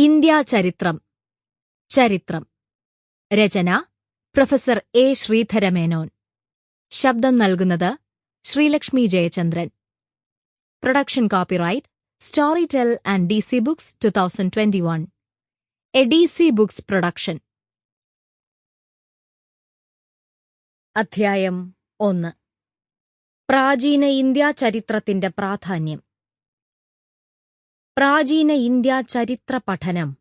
India ചരിത്രം. ചരിത്രം. രചന പ്രൊഫസർ എ ശ്രീധരമേനോൻ. ശബ്ദം നൽകുന്നത് Sreelakshmi Jayachandran. Production copyright Storytel and D C books two thousand twenty one A D C books production. അധ്യായം ഒന്ന്. പ്രാചീന ഇന്ത്യാ ചരിത്രത്തിന്റെ പ്രാധാന്യം. പ്രാചീന ഇന്ത്യ ചരിത്ര പഠനം.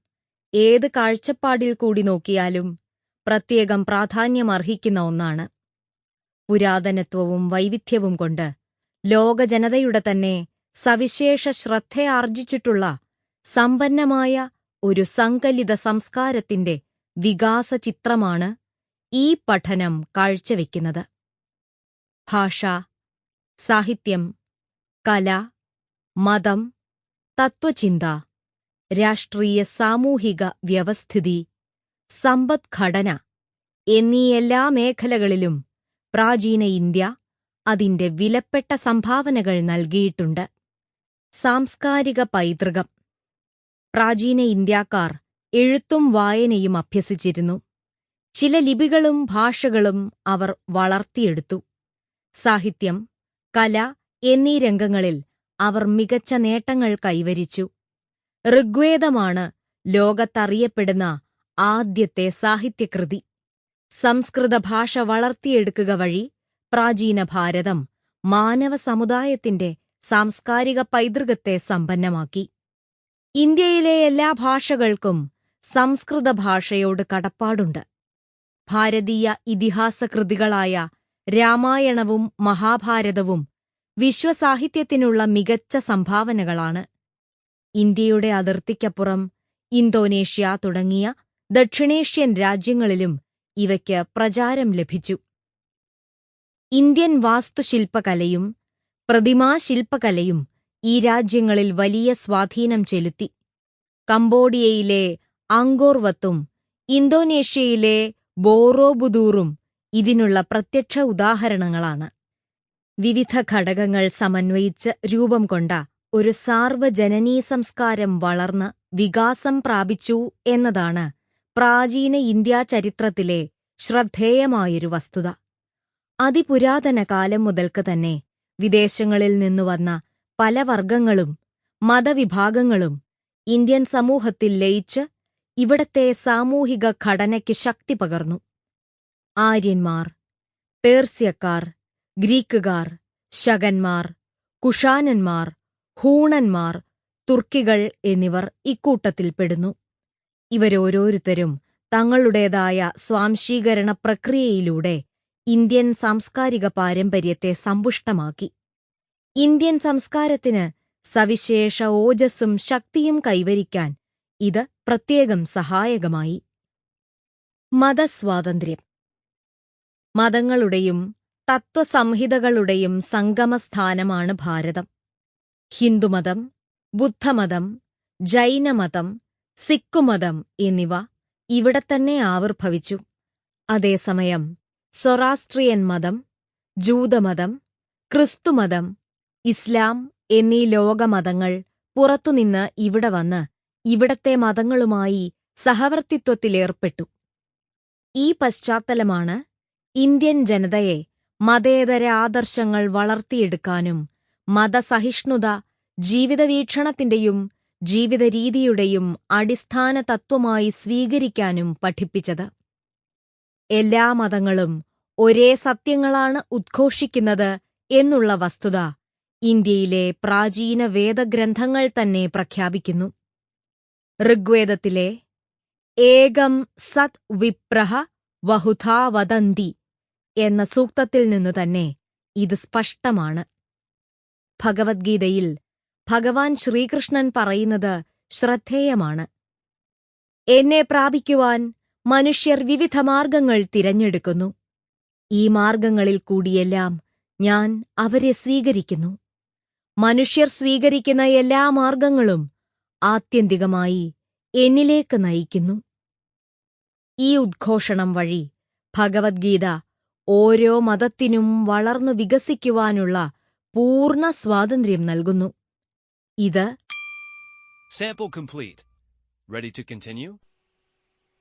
ഏത് കാഴ്ചപ്പാടിൽ കൂടി നോക്കിയാലും പ്രത്യേകം പ്രാധാന്യമർഹിക്കുന്ന ഒന്നാണ്. പുരാതനത്വവും വൈവിധ്യവും കൊണ്ട് ലോകജനതയുടെ തന്നെ സവിശേഷ ശ്രദ്ധയാർജിച്ചിട്ടുള്ള സമ്പന്നമായ ഒരു സങ്കലിത സംസ്കാരത്തിന്റെ വികാസ ചിത്രമാണ് ഈ പഠനം കാഴ്ചവെക്കുന്നത്. ഭാഷ സാഹിത്യം കല മതം തത്വചിന്ത രാഷ്ട്രീയ സാമൂഹിക വ്യവസ്ഥിതി സമ്പദ്ഘടന എന്നീ എല്ലാ മേഖലകളിലും പ്രാചീന ഇന്ത്യ അതിന്റെ വിലപ്പെട്ട സംഭാവനകൾ നൽകിയിട്ടുണ്ട്. സാംസ്കാരിക പൈതൃകം. പ്രാചീന ഇന്ത്യക്കാർ എഴുത്തും വായനയും അഭ്യസിച്ചിരുന്നു. ചില ലിപികളും ഭാഷകളും അവർ വളർത്തിയെടുത്തു. സാഹിത്യം കല എന്നീ രംഗങ്ങളിൽ അവർ മികച്ച നേട്ടങ്ങൾ കൈവരിച്ചു. ഋഗ്വേദമാണ് ലോകത്തറിയപ്പെടുന്ന ആദ്യത്തെ സാഹിത്യകൃതി. സംസ്കൃത ഭാഷ വളർത്തിയെടുക്കുക വഴി പ്രാചീന ഭാരതം മാനവ സമുദായത്തിന്റെ സാംസ്കാരിക പൈതൃകത്തെ സമ്പന്നമാക്കി. ഇന്ത്യയിലെ എല്ലാ ഭാഷകൾക്കും സംസ്കൃത ഭാഷയോട് കടപ്പാടുണ്ട്. ഭാരതീയ ഇതിഹാസകൃതികളായ രാമായണവും മഹാഭാരതവും വിശ്വസാഹിത്യത്തിനുള്ള മികച്ച സംഭാവനകളാണ്. ഇന്ത്യയുടെ അതിർത്തിക്കപ്പുറം ഇന്തോനേഷ്യ തുടങ്ങിയ ദക്ഷിണേഷ്യൻ രാജ്യങ്ങളിലും ഇവയ്ക്ക് പ്രചാരം ലഭിച്ചു. ഇന്ത്യൻ വാസ്തുശില്പകലയും പ്രതിമാശില്പകലയും ഈ രാജ്യങ്ങളിൽ വലിയ സ്വാധീനം ചെലുത്തി. കംബോഡിയയിലെ അങ്കോർവത്തും ഇന്തോനേഷ്യയിലെ ബോറോബുദൂറും ഇതിനുള്ള പ്രത്യക്ഷ ഉദാഹരണങ്ങളാണ്. വിവിധ ഘടകങ്ങൾ സമന്വയിച്ച് രൂപം കൊണ്ട ഒരു സാർവജനനീ സംസ്കാരം വളർന്ന് വികാസം പ്രാപിച്ചു എന്നതാണ് പ്രാചീന ഇന്ത്യാ ചരിത്രത്തിലെ ശ്രദ്ധേയമായൊരു വസ്തുത. അതിപുരാതന കാലം മുതൽക്ക് തന്നെ വിദേശങ്ങളിൽ നിന്നു വന്ന പല വർഗങ്ങളും മതവിഭാഗങ്ങളും ഇന്ത്യൻ സമൂഹത്തിൽ ലയിച്ച് ഇവിടത്തെ സാമൂഹിക ഘടനയ്ക്ക് ശക്തി പകർന്നു. ആര്യന്മാർ പേർസ്യക്കാർ ഗ്രീക്കുകാർ ശകന്മാർ കുഷാനന്മാർ ഹൂണന്മാർ തുർക്കികൾ എന്നിവർ ഇക്കൂട്ടത്തിൽപ്പെടുന്നു ഇവരോരോരുത്തരും തങ്ങളുടേതായ സ്വാംശീകരണ പ്രക്രിയയിലൂടെ ഇന്ത്യൻ സാംസ്കാരിക പാരമ്പര്യത്തെ സമ്പുഷ്ടമാക്കി. ഇന്ത്യൻ സംസ്കാരത്തിന് സവിശേഷ ഓജസ്സും ശക്തിയും കൈവരിക്കാൻ ഇത് പ്രത്യേകം സഹായകമായി. മതസ്വാതന്ത്ര്യം. മതങ്ങളുടെയും തത്വസംഹിതകളുടെയും സംഗമസ്ഥാനമാണ് ഭാരതം. ഹിന്ദുമതം ബുദ്ധമതം ജൈനമതം സിക്കുമതം എന്നിവ ഇവിടെത്തന്നെ ആവിർഭവിച്ചു. അതേസമയം സൊറാസ്ട്രിയൻ മതം ജൂതമതം ക്രിസ്തുമതം ഇസ്ലാം എന്നീ ലോകമതങ്ങൾ പുറത്തുനിന്ന് ഇവിടെ വന്ന് ഇവിടത്തെ മതങ്ങളുമായി സഹവർത്തിത്വത്തിലേർപ്പെട്ടു. ഈ പശ്ചാത്തലമാണ് ഇന്ത്യൻ ജനതയെ മതേതര ആദർശങ്ങൾ വളർത്തിയെടുക്കാനും മതസഹിഷ്ണുത ജീവിതവീക്ഷണത്തിന്റെയും ജീവിതരീതിയുടെയും അടിസ്ഥാന തത്വമായി സ്വീകരിക്കാനും പഠിപ്പിച്ചത്. എല്ലാ മതങ്ങളും ഒരേ സത്യങ്ങളാണ് ഉദ്ഘോഷിക്കുന്നത് എന്നുള്ള വസ്തുത ഇന്ത്യയിലെ പ്രാചീന വേദഗ്രന്ഥങ്ങൾ തന്നെ പ്രഖ്യാപിക്കുന്നു. ഋഗ്വേദത്തിലെ ഏകം സത് വിപ്രഹ വഹുധാ വദന്തി എന്ന സൂക്തത്തിൽ നിന്നു തന്നെ ഇത് സ്പഷ്ടമാണ്. ഭഗവത്ഗീതയിൽ ഭഗവാൻ ശ്രീകൃഷ്ണൻ പറയുന്നത് ശ്രദ്ധേയമാണ്. എന്നെ പ്രാപിക്കുവാൻ മനുഷ്യർ വിവിധ മാർഗങ്ങൾ തിരഞ്ഞെടുക്കുന്നു. ഈ മാർഗങ്ങളിൽ കൂടിയെല്ലാം ഞാൻ അവരെ സ്വീകരിക്കുന്നു. മനുഷ്യർ സ്വീകരിക്കുന്ന എല്ലാ മാർഗങ്ങളും ആത്യന്തികമായി എന്നിലേക്ക് നയിക്കുന്നു. ഈ ഉദ്ഘോഷണം വഴി ഭഗവത്ഗീത ഓരോ മതത്തിനും വളർന്നു വികസിക്കുവാനുള്ള പൂർണ സ്വാതന്ത്ര്യം നൽകുന്നു ഇത് Sample complete. Ready to continue?